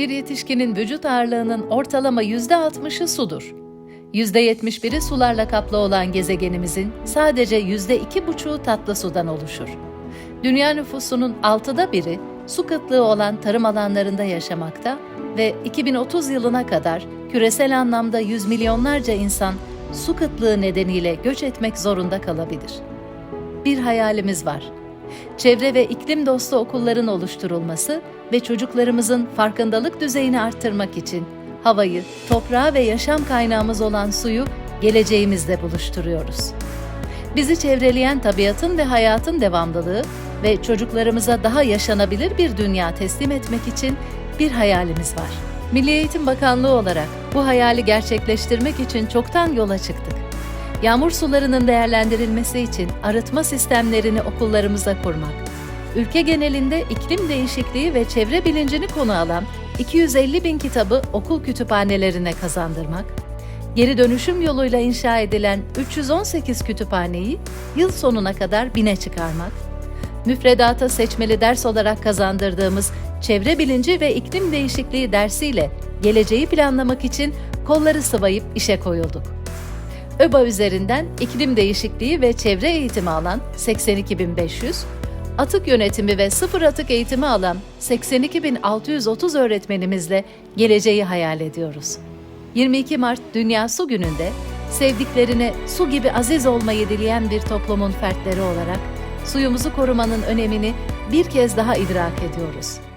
Bir yetişkinin vücut ağırlığının ortalama %60'ı sudur. %71'i sularla kaplı olan gezegenimizin sadece %2,5'u tatlı sudan oluşur. Dünya nüfusunun altıda biri su kıtlığı olan tarım alanlarında yaşamakta ve 2030 yılına kadar küresel anlamda yüz milyonlarca insan su kıtlığı nedeniyle göç etmek zorunda kalabilir. Bir hayalimiz var. Çevre ve iklim dostu okulların oluşturulması ve çocuklarımızın farkındalık düzeyini arttırmak için havayı, toprağı ve yaşam kaynağımız olan suyu geleceğimizle buluşturuyoruz. Bizi çevreleyen tabiatın ve hayatın devamlılığı ve çocuklarımıza daha yaşanabilir bir dünya teslim etmek için bir hayalimiz var. Milli Eğitim Bakanlığı olarak bu hayali gerçekleştirmek için çoktan yola çıktık. Yağmur sularının değerlendirilmesi için arıtma sistemlerini okullarımıza kurmak, ülke genelinde iklim değişikliği ve çevre bilincini konu alan 250 bin kitabı okul kütüphanelerine kazandırmak, geri dönüşüm yoluyla inşa edilen 318 kütüphaneyi yıl sonuna kadar bine çıkarmak, müfredata seçmeli ders olarak kazandırdığımız çevre bilinci ve iklim değişikliği dersiyle geleceği planlamak için kolları sıvayıp işe koyulduk. ÖBA üzerinden iklim değişikliği ve çevre eğitimi alan 82.500, atık yönetimi ve sıfır atık eğitimi alan 82.630 öğretmenimizle geleceği hayal ediyoruz. 22 Mart Dünya Su Günü'nde sevdiklerine su gibi aziz olmayı dileyen bir toplumun fertleri olarak suyumuzu korumanın önemini bir kez daha idrak ediyoruz.